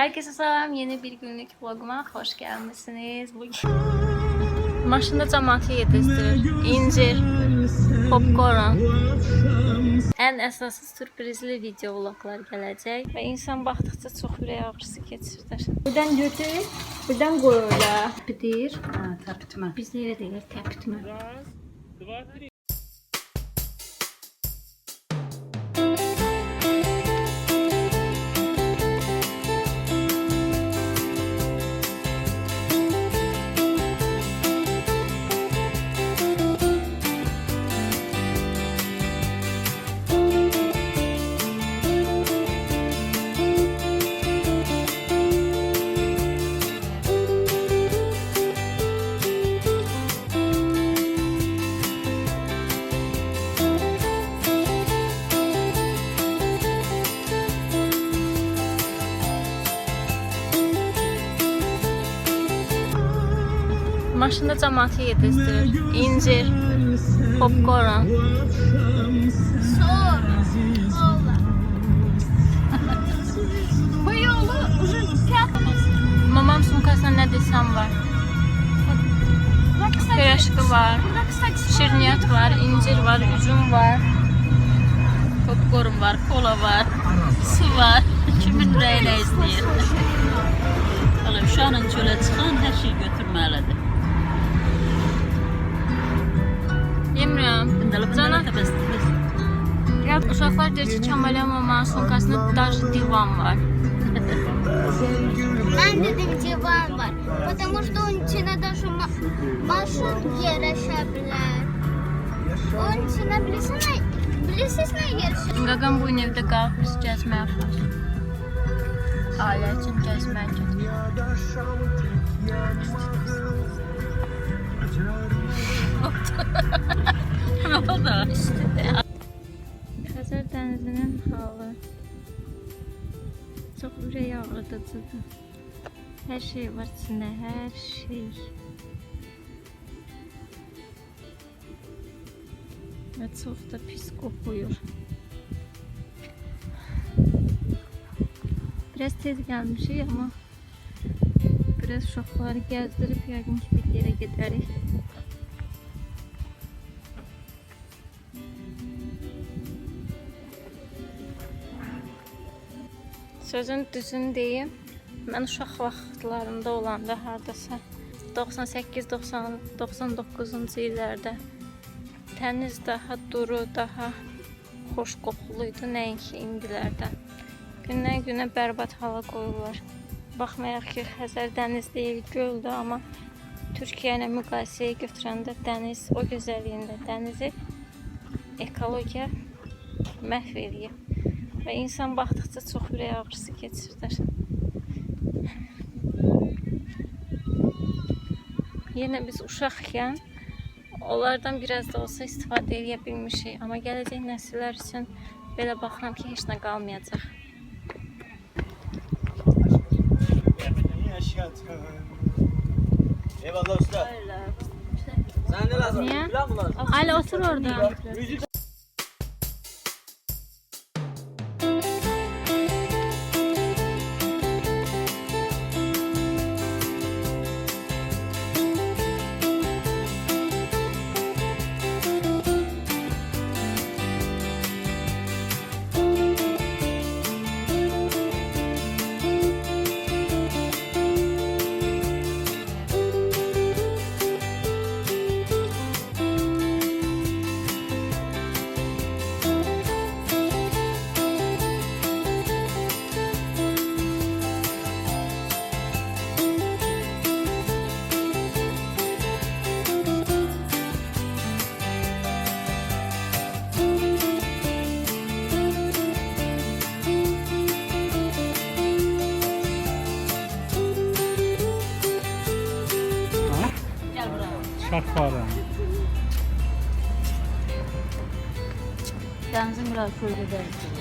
Herkese selam. Yeni bir günlük vloguma hoş gelmişsiniz. Bugün maşında cəmaatı yedizdirir. İncir, popcorn. Ən əsası sürprizli video vloglar gələcək və insan baxdıqca çox ürək ağrısı keçirir. Buradan götür, buradan qoy öyle. Bitir. Ha, tapıtma. Biz nereye deyir? Təpitmə. Maşında cəmaatı yedizdirir. İncir, popcorn. Sor. Oğlan. Bu yolu uzun yapmaz. Mamam sumkasında nə desəm var. Piraşkı var. Şirniyat var, incir var, üzüm var. Popcorn var, kola var, su var. Kimin ürəyi nə istəyir? Valla uşağın çölə çıxan hər şey götürməlidir. Yemirəm. Bundalı Cana, bundalı bəs. ya uşaqlar deyir ki, Kəmalə mamanın sumkasında даже divan var. Ben dedim civan var. Потому что onun içine даже ma maşın yerleşebilir. Onun içine bilirsene, bilirsiniz ne yerleşir? Qaqam bu gün evdə qalıb biz gəzməyə aparır. Ailə üçün gedir. Ne oldu? Xəzər dənizinin halı çox ürək ağrıdıcıdır. Hər şey var içində, hər şey. Və çox da pis qoxuyur. Biraz tez gəlmişik amma biraz uşaqları gəzdirib yəqin ki bir yerə gedərik. Sözün düzünü deyim. Mən uşaq vaxtlarında olanda hardasa 98-99-cu illərdə təniz daha duru, daha xoş qoxulu idi nəinki indilərdən. Gündən günə bərbad hala qoyurlar. Baxmayaraq ki, Xəzər dəniz deyil, göldür, amma Türkiyə ilə müqayisəyə götürəndə dəniz o gözəlliyində dənizi ekologiya məhv eləyib. Və insan baxdıqca çox ürək ağrısı keçirir. Yenə biz uşaqkən onlardan biraz da olsa istifadə edə bilmişik, amma gələcək nəsillər üçün belə baxıram ki, heç nə qalmayacaq. Eyvallah usta. Sana ne lazım? Niye? Ali otur orada. Müzik Dənizin biraz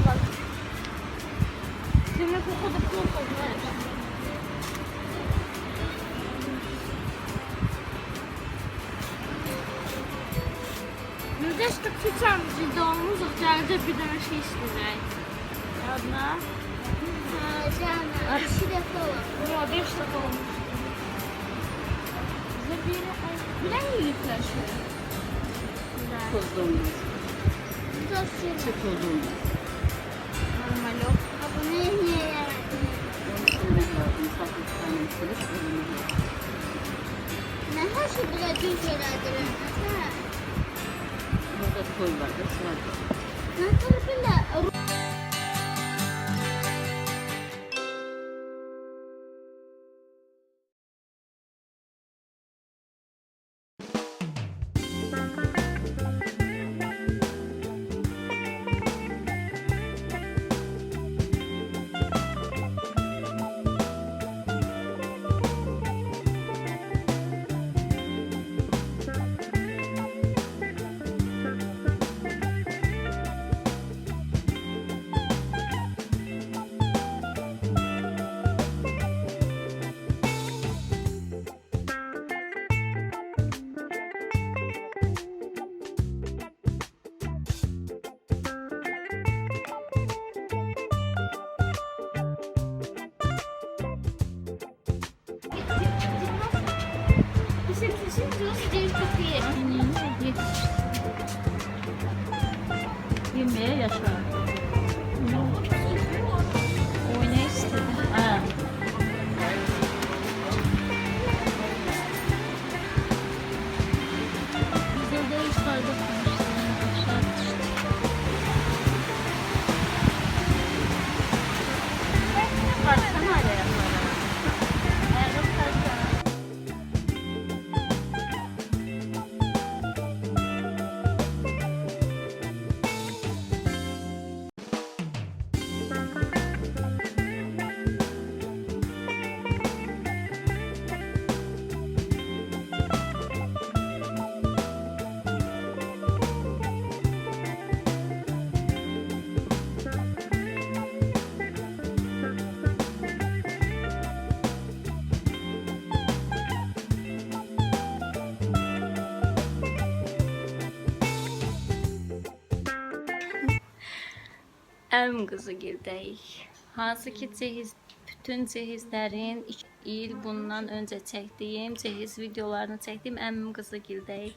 pizza var. Ty mnie pochodzę plątą, wiesz. No też to krzyczałam z domu, że chciałam, żeby do nas iść tutaj. Одна. Diana, a trzy koło. No, wiesz co to Zabieraj. Daj mi proszę. Tuzlu To się Çık tuzlu normalnie. A bo sürüp ölümü Ne her şey bile düzeledir. Burada koy vardır. Sıra Nasıl bile Bye. Əlm qızı girdəyik. Hansı ki cehiz bütün cehizlərin iki il bundan öncə çəkdiyim cehiz videolarını çəkdiyim əmim qızı girdəyik.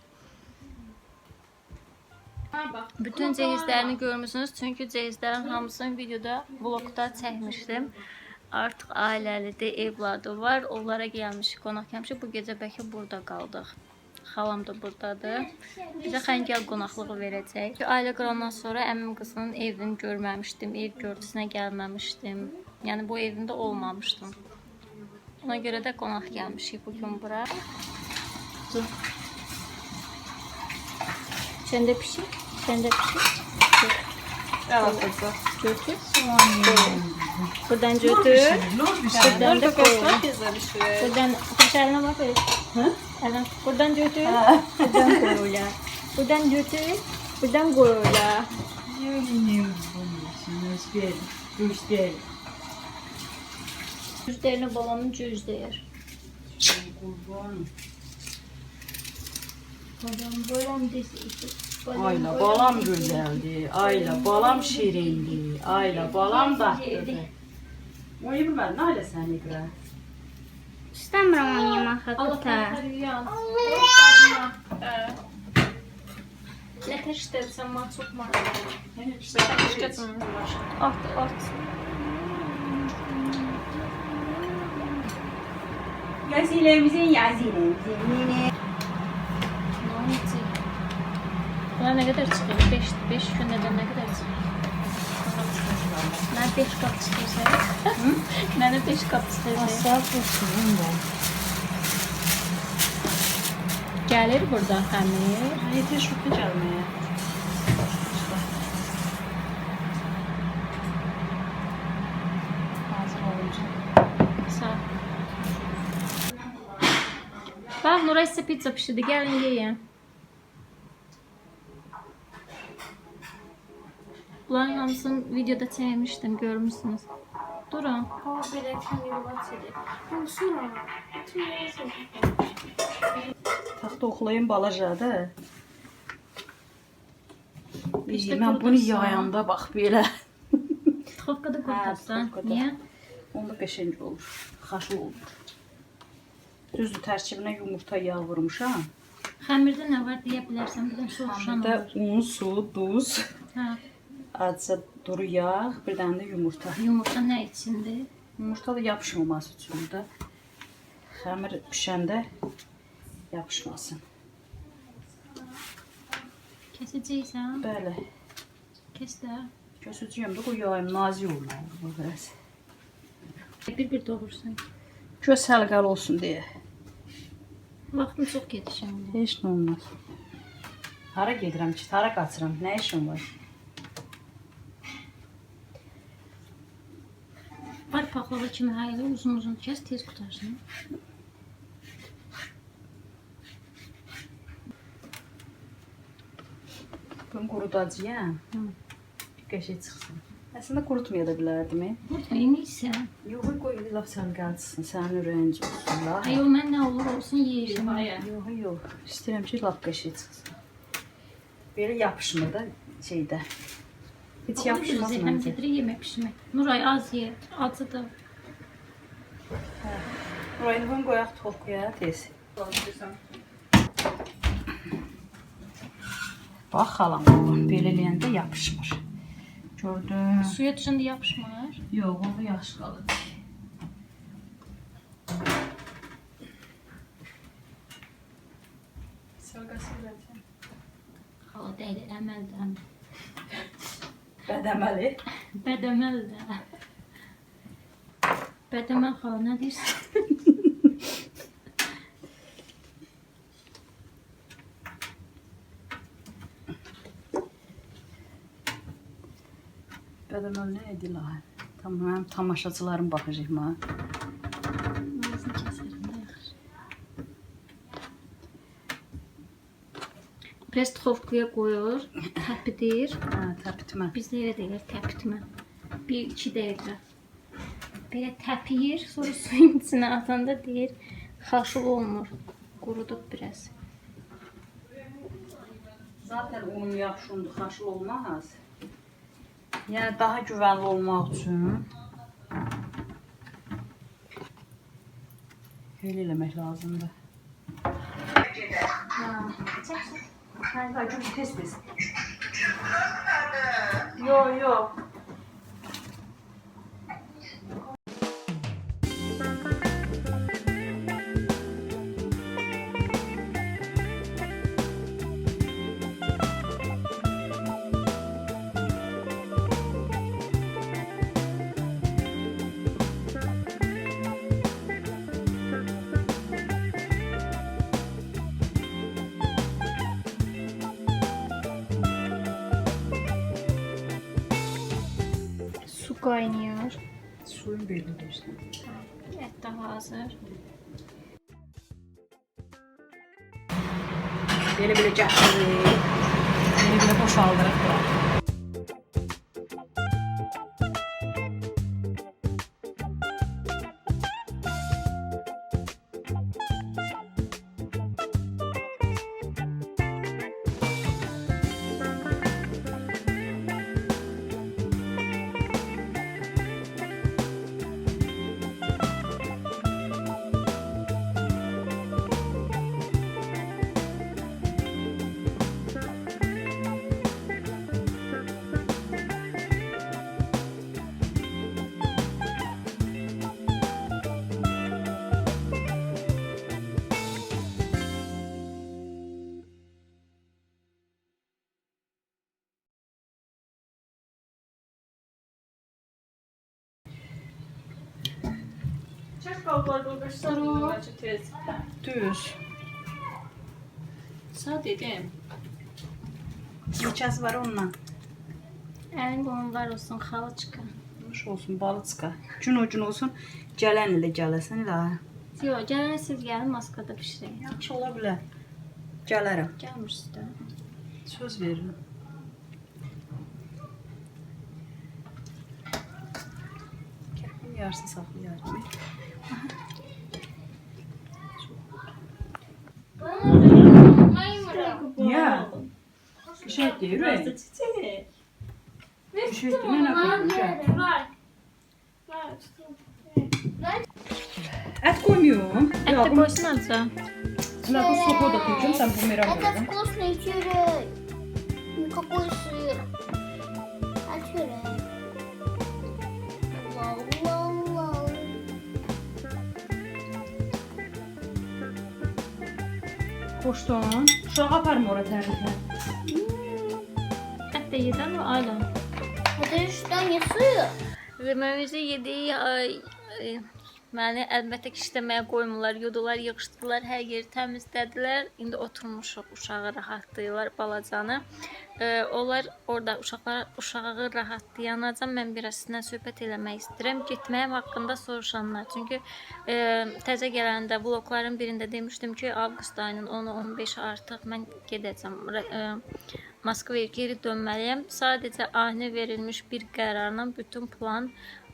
Bütün cehizlərini görmüsünüz çünki cehizlərin hamısını videoda vlogda çəkmişdim. Artıq ailəlidir, evladı var. Onlara gəlmişik, qonaq gəlmişik. Bu gecə bəlkə burada qaldıq. Xalam da burdadır. Bizə xəngəl qonaqlığı verəcək. Ailə qurandan sonra əmim qızının evini görməmişdim, ev görüntüsünə gəlməmişdim. Yəni bu evində olmamışdım. Ona görə də qonaq gəlmişik bu gün bura. Sən də pişir, sən də pişir. Götür. Buradan götür. Buradan da koy. Buradan eline bak öyle. Eline. Buradan götür. Buradan koy öyle. Buradan götür. Buradan koy öyle. Cüzlerini babamın cüzdeyer. Babam babam desi. Ayla balam güzeldi. Ayla balam şirindi. Ayla balam tatlıdır. Oyun ben nerede sen ikra? İstemiyorum oynamak Allah hakikaten. kahretsin yan. Letter işlersen ma çok maraqlı. İşte başqa At, at. Yazilemizin yazilemizin. Buna ne kadar çıkıyor? 5 5 gündən nə qədər çıxır? Mən 5 qap çıxırsa. Mənə 5 qap çıxırsa. Gəlir burada xəmir. Yeter şutlu gelmeye. Hazır olunca. Sağ. Bax, Nuray sizə pizza bişirdi. Gəlin yeyin. Bunların hamısını videoda çəkmişdim, görmüsünüz. Durun. O biləkən yuvasıdır. Bu sonra. Taxta oxlayın balacadır. İşte mən bunu yayanda bax belə. Tıxovkada qurtarsan. Niyə? Onda qəşəng olur. Xaşıl olur. Düzdür, tərkibinə yumurta yağ vurmuşam. Xəmirdə nə var deyə bilərsən. Bir də un, su, duz, Hə. Azca duru yağ, bir dənə də yumurta. Yumurta nə içindir? Yumurta da yapışmaması üçün də xəmir bişəndə yapışmasın. Kəsəcəksən. Bəli. Kəs də. Gösücüyəm də qoyayım, nazik olmalı bu biraz. Bir-bir doğursan. Göz səlqəli olsun deyə. Vaxtım çox gedir şimdi. Heç nə olmaz. Hara gedirəm ki, hara qaçıram? Nə işim var? Var paxlava kimi haylı uzun-uzun kəs, tez qutarsın. Bunu qurudacağam. Hı. Bir qəşəng çıxsın. Əslində qurutmaya da bilərdim. e. Unutma, yemirsən. Yox, qoy laf səlqəli çıxsın. Sənin ürəyin olsun. la. Ay, o mən nə olur olsun yeyirsən. Yox, yox. İstəyirəm ki, lap qəşəng çıxsın. Belə yapışmır da Heç yapışmaz Həm məncə. gedir yemək pişirmək. Nuray az ye, acı da. Burayı bunu qoyaq topqaya tez. Bax xalam, belə eləyəndə yapışmır. Gördün? Suya düşəndə yapışmır. Yox, o yaxşı qalır. Xala deyil, əməl də. Bədəməli. Bədəməl də. Bədəməl xala nə deyirsən? Bədəməli nə edirlər? Tamam, tamaşaçılarım baxacaq mənə. Ağzını kəsərim də yaxşı. Biraz tıxovkaya qoyur, təpidir. Hə, təpitmə. Bizdə elə deyirlər təpitmə. Bir iki dəqiqə. Belə təpiyir, sonra suyun içinə atanda deyir xaşıl olmur. Qurudub biraz. Zaten unum yaxşı undur, xaşıl olmaz. Yəni daha güvənli olmaq üçün Elə eləmək lazımdır. Ha, Hə, gül tez tez. Yo, yo. Su qaynayır. Suyun belli deyirsən. Et də hazır. Belə-belə gətirir. Belə-belə boşaldırıq bura. Düz. Sağ dedim. Neçəsi var onunla? Əlin qolun var olsun, xalı çıxar. Nuş olsun, balıqçıqa. Gün o gün olsun, gələn ilə gələsən ilə. Yox, gələn siz gəlin maskada bişirin. Yaxşı ola bilər. Gələrəm. Gəlmirsiniz də. Söz verirəm. Kərpin yarısı 야, 샤이 이래. 진짜 찌찌해. 왜 이렇게 맨날 Это комью. Это вкусноца. Надо сухо допустим, там помирать. Это вкусный сыр, никакой сыр. Boşdan. Uşağı aparma ora tərifə. Hətta hmm. yedən və ailə. Hətta üçdən yesin. Yeməmizi yediyi ay, ay, məni əlbəttə ki işləməyə qoymular. Yudular, yığışdılar, hər yeri təmizlədilər. İndi oturmuşuq, uşağı rahatlayırlar balacanı. Ee, onlar orada uşaqlar uşağı rahatlayanacan mən biraz sizinlə söhbət eləmək istəyirəm. Getməyim haqqında soruşanlar. Çünki e, təzə gələndə vlogların birində demişdim ki, avqust ayının 10-u 15 artıq mən gedəcəm. E, Moskvaya geri dönməliyəm. Sadəcə ani verilmiş bir qərarla bütün plan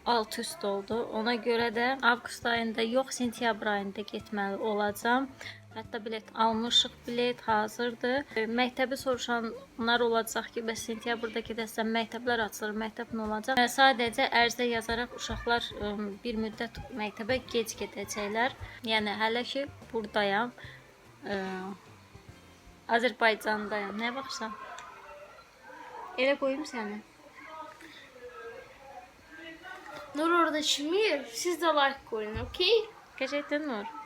alt üst oldu. Ona görə də avqust ayında yox, sentyabr ayında getməli olacağam. Hətta bilet almışıq, bilet hazırdır. E, Məktəbi soruşanlar olacaq ki, bəs sentyabrda gedəsən, məktəblər açılır, məktəb nə olacaq? E, Sadəcə ərizə yazaraq uşaqlar e, bir müddət məktəbə gec gedəcəklər. Yəni hələ ki burdayam. Azərbaycandayam. Nə baxırsan? Elə qoyum səni. Nur orada şimir. Siz de like koyun, okey? Gerçekten Nur.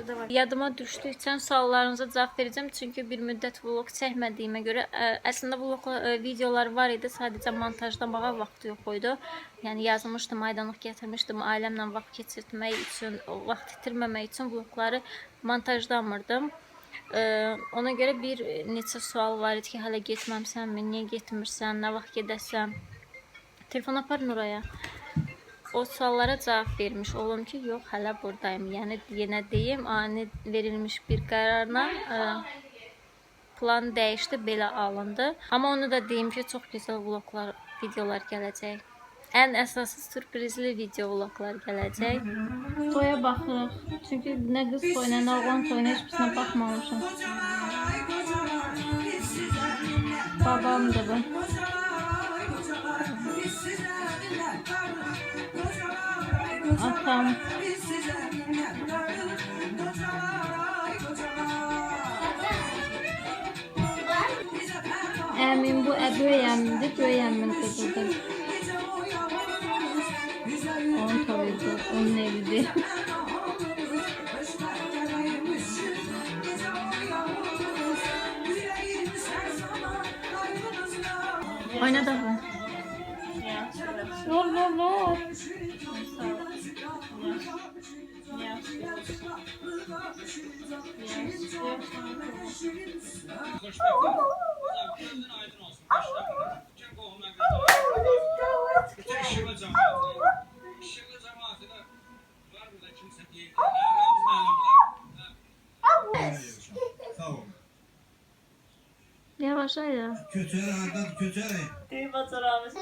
Şurada var. Yadıma düşdükcə suallarınıza cavab verəcəm çünki bir müddət vlog çəkmədiyimə görə ə, əslində vlog ə, videolar var idi, sadəcə montajdan bağa vaxt yox idi. Yəni yazmışdım, aydanlıq gətirmişdim ailəmlə vaxt keçirtmək üçün, vaxt itirməmək üçün vlogları montajlamırdım. Ə, ona görə bir neçə sual var idi ki, hələ getməmisənmi, niyə getmirsən, nə vaxt gedəsən? Telefon apar Nuraya. O suallara cavab vermiş olum ki, yox, hələ buradayım. Yəni yenə deyim, ani verilmiş bir qərarla ə, plan dəyişdi, belə alındı. Amma onu da deyim ki, çox gözəl vloqlar, videolar gələcək. Ən əsası sürprizli video vloqlar gələcək. Toya baxırıq. Çünki nə qız toyuna, nə oğlan toyuna heç birisinə baxmamışam. Babamdır bu. Atam. Əmim bu əböy əmimdir, böyük əmimin qızıdır. Onun toyudur, onun evidir. Oyna da Yavaş haydi. Kötü adam kötü. Düğün bacarağımız.